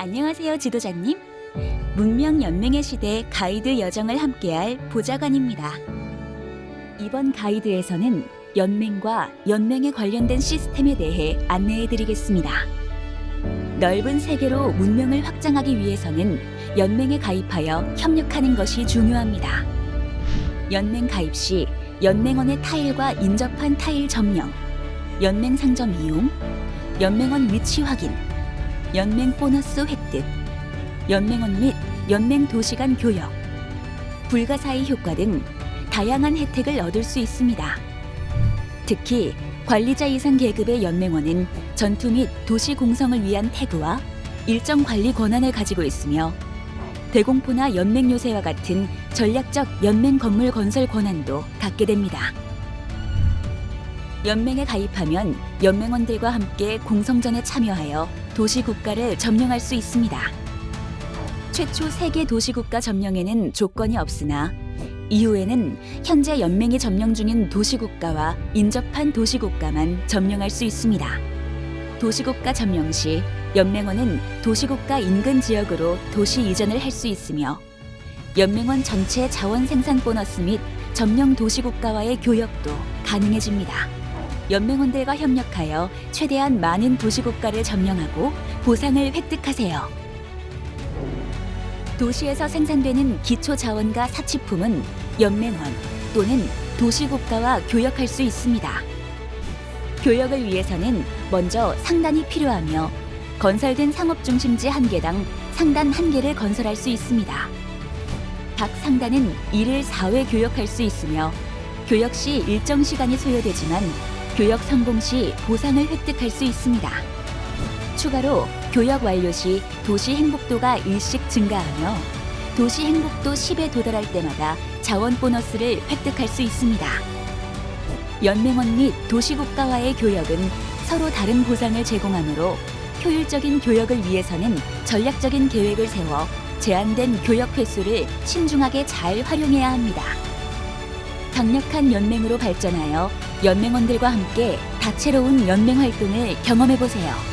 안녕하세요, 지도자님. 문명 연맹의 시대 가이드 여정을 함께할 보좌관입니다. 이번 가이드에서는 연맹과 연맹에 관련된 시스템에 대해 안내해 드리겠습니다. 넓은 세계로 문명을 확장하기 위해서는 연맹에 가입하여 협력하는 것이 중요합니다. 연맹 가입 시 연맹원의 타일과 인접한 타일 점령, 연맹 상점 이용, 연맹원 위치 확인, 연맹 보너스 획득, 연맹원 및 연맹 도시 간 교역, 불가사의 효과 등 다양한 혜택을 얻을 수 있습니다. 특히 관리자 이상 계급의 연맹원은 전투 및 도시 공성을 위한 태그와 일정 관리 권한을 가지고 있으며 대공포나 연맹 요새와 같은 전략적 연맹 건물 건설 권한도 갖게 됩니다. 연맹에 가입하면 연맹원들과 함께 공성전에 참여하여 도시 국가를 점령할 수 있습니다. 최초 세계 도시 국가 점령에는 조건이 없으나 이후에는 현재 연맹이 점령 중인 도시 국가와 인접한 도시 국가만 점령할 수 있습니다. 도시 국가 점령 시 연맹원은 도시 국가 인근 지역으로 도시 이전을 할 수 있으며 연맹원 전체 자원 생산 보너스 및 점령 도시 국가와의 교역도 가능해집니다. 연맹원들과 협력하여 최대한 많은 도시 국가를 점령하고 보상을 획득하세요. 도시에서 생산되는 기초 자원과 사치품은 연맹원 또는 도시 국가와 교역할 수 있습니다. 교역을 위해서는 먼저 상단이 필요하며 건설된 상업 중심지 한 개당 상단 한 개를 건설할 수 있습니다. 각 상단은 1일 4회 교역할 수 있으며 교역 시 일정 시간이 소요되지만 교역 성공 시 보상을 획득할 수 있습니다. 추가로 교역 완료 시 도시 행복도가 일씩 증가하며 도시 행복도 10에 도달할 때마다 자원 보너스를 획득할 수 있습니다. 연맹원 및 도시국가와의 교역은 서로 다른 보상을 제공하므로 효율적인 교역을 위해서는 전략적인 계획을 세워 제한된 교역 횟수를 신중하게 잘 활용해야 합니다. 강력한 연맹으로 발전하여 연맹원들과 함께 다채로운 연맹 활동을 경험해 보세요.